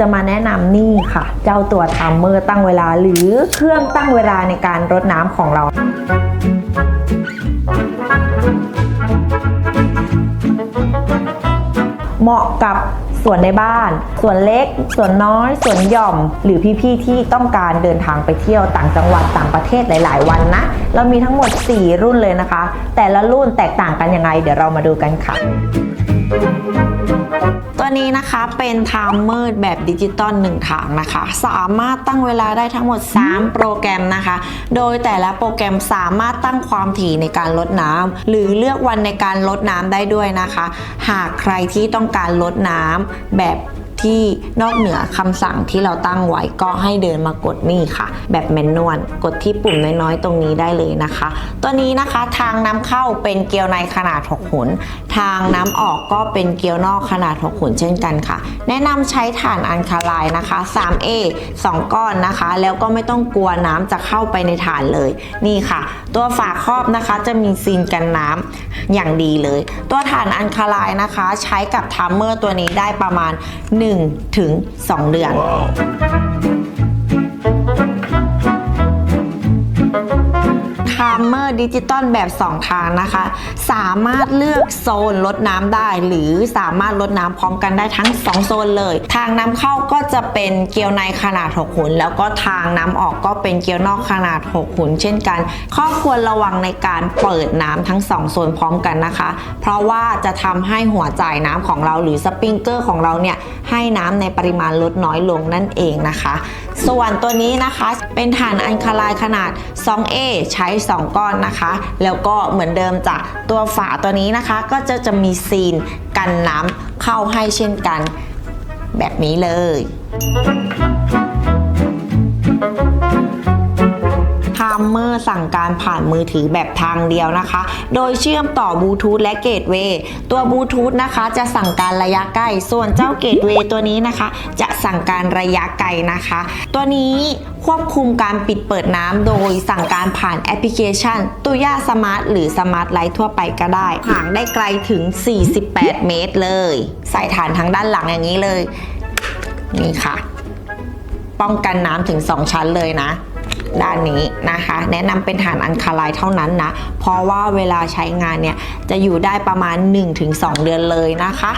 จะมาแนะนำนี่ค่ะ เจ้าตัวทัมเมอร์ตั้งเวลาหรือเครื่องตั้งเวลาในการรดน้ำของเราเหมาะกับส่วนในบ้าน ส่วนเล็ก ส่วนน้อย ส่วนหย่อม หรือพี่ๆที่ต้องการเดินทางไปเที่ยวต่างจังหวัดต่างประเทศหลาย ๆ วันนะ เรามีทั้งหมด 4 รุ่นเลยนะคะ แต่ละรุ่นแตกต่างกันยังไง เดี๋ยวเรามาดูกันค่ะ ตัวนี้นะคะเป็นไทม์มอร์แบบดิจิตอล1ทางนะคะ สามารถตั้งเวลาได้ทั้งหมด 3 โปรแกรมนะคะ โดยแต่ละโปรแกรมสามารถตั้งความถี่ในการลดน้ำหรือเลือกวันในการลดน้ำได้ด้วยนะคะ หากใครที่ต้องการลดน้ำแบบ ที่นอกเหนือคำสั่งที่เราตั้งไว้ก็ให้เดินมากดนี่ค่ะ แบบแมนนวลกดที่ปุ่มน้อยๆ ตรงนี้ได้เลยนะคะ ตัวนี้นะคะทางน้ำเข้าเป็นเกลียวในขนาด6หุนทางน้ำออกก็เป็นเกลียวนอกขนาด6หุนเช่นกันค่ะ แนะนำใช้ถ่านอันคาลน์นะคะ 3A 2 ก้อนนะคะ แล้วก็ไม่ต้องกลัวน้ำจะเข้าไปในถ่านเลยนี่ค่ะ ตัวฝาครอบนะคะจะมีซีนกันน้ำอย่างดีเลย ตัวถ่านอันคาลน์นะคะ ใช้กับทัมเมอร์ตัวนี้ได้ประมาณ 1ถึง2เดือน มเมอร์ดิจิตอลแบบ 2 ทางนะคะ สามารถเลือกโซนลดน้ำได้ หรือสามารถลดน้ำพร้อมกันได้ทั้ง 2 โซนเลย ทางน้ำเข้าก็จะเป็นเกลียวในขนาด 6 หุนแล้วก็ทางน้ำออกก็เป็นเกลียวนอกขนาด 6 หุนเช่นกัน ข้อควรระวังในการเปิดน้ำทั้ง 2 โซนพร้อมกันนะคะ เพราะว่าจะทำให้หัวจ่ายน้ำของเราหรือสปริงเกอร์ของเราเนี่ยให้น้ำในปริมาณลดน้อยลงนั่นเองนะคะ ส่วนตัวนี้นะคะเป็นถ่านอันคาลน์ขนาด 2A ใช้ 2ก้อนนะคะ แล้วก็เหมือนเดิมจากตัวฝาตัวนี้นะคะ ก็จะจะมีซีนกันน้ำเข้าให้เช่นกัน แบบนี้เลย ทามเมอร์สั่งการผ่านมือถือแบบทางเดียวนะคะ โดยเชื่อมต่อบลูทูธและเกตเวย์ตัวบลูทูธนะคะจะสั่งการระยะใกล้ ส่วนเจ้าเกตเวย์ตัวนี้นะคะ จะสั่งการระยะไกลนะคะ ตัวนี้ควบคุมการปิดเปิดน้ำโดยสั่งการผ่านแอปพลิเคชันตุย่าสมาร์ทหรือสมาร์ทไลท์ทั่วไปก็ได้ห่างได้ไกลถึง 48 เมตรเลย ใส่ฐานทางด้านหลังอย่างนี้เลย นี่ค่ะ ป้องกันน้ำถึง 2 ชั้นเลยนะ ด้านนี้นะคะ แนะนำเป็นฐานอันคาไลเท่านั้นนะ เพราะว่าเวลาใช้งานเนี่ยจะอยู่ได้ประมาณ 1-2 เดือนเลยนะคะ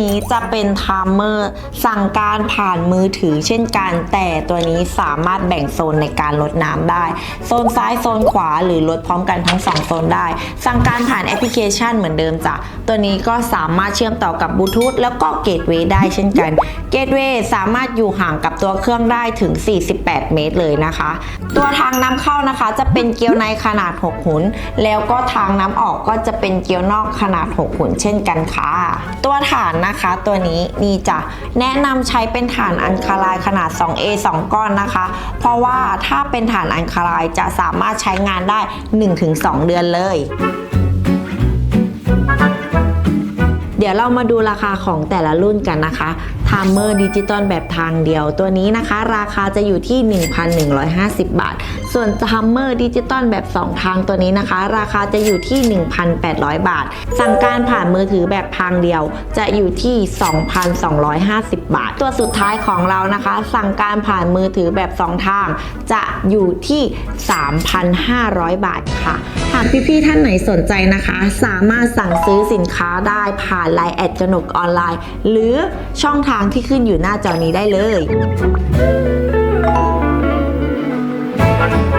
นี้จะเป็นไทม์เมอร์สั่งการผ่านมือถือเช่นกัน แต่ตัวนี้สามารถแบ่งโซนในการลดน้ำได้ โซนซ้ายโซนขวาหรือลดพร้อมกันทั้ง 2 โซนได้ สั่งการผ่านแอปพลิเคชันเหมือนเดิมจ้ะตัวนี้ก็สามารถเชื่อมต่อกับบลูทูธแล้วก็เกตเวย์ได้เช่นกันเกตเวย์สามารถอยู่ห่างกับตัวเครื่องได้ถึง 48 เมตรเลยนะคะ ตัวทางน้ำเข้านะคะ จะเป็นเกลียวในขนาด 6 หุนแล้วก็ทางน้ำออกก็จะเป็นเกลียวนอกขนาด 6 หุนเช่นกันค่ะ ตัวฐานนะคะคะตัวนี้นี่จะแนะนำใช้เป็นฐานอันคาไลน์ขนาด 2A 2 ก้อนนะคะ เพราะว่าถ้าเป็นฐานอันคาไลน์จะสามารถใช้งานได้ 1-2 เดือนเลยเดี๋ยวเรามาดูราคาของแต่ละรุ่นกันนะคะทามเมอร์ดิจิตอลแบบทางเดียว ตัวนี้นะคะ ราคาจะอยู่ที่ 1,150 บาท ส่วนทามเมอร์ดิจิตอลแบบ 2 ทางตัวนี้นะคะ ราคาจะอยู่ที่ 1,800 บาท สั่งการผ่านมือถือแบบทางเดียว จะอยู่ที่ 2,250 บาท ตัวสุดท้ายของเรานะคะ สั่งการผ่านมือถือแบบ 2 ทาง จะอยู่ที่ 3,500 บาทค่ะ หากพี่ๆท่านไหนสนใจนะคะ สามารถสั่งซื้อสินค้าได้ผ่าน Line แอดกนกออนไลน์ หรือช่องทางที่ขึ้นอยู่หน้าจอนี้ได้เลย Thank you.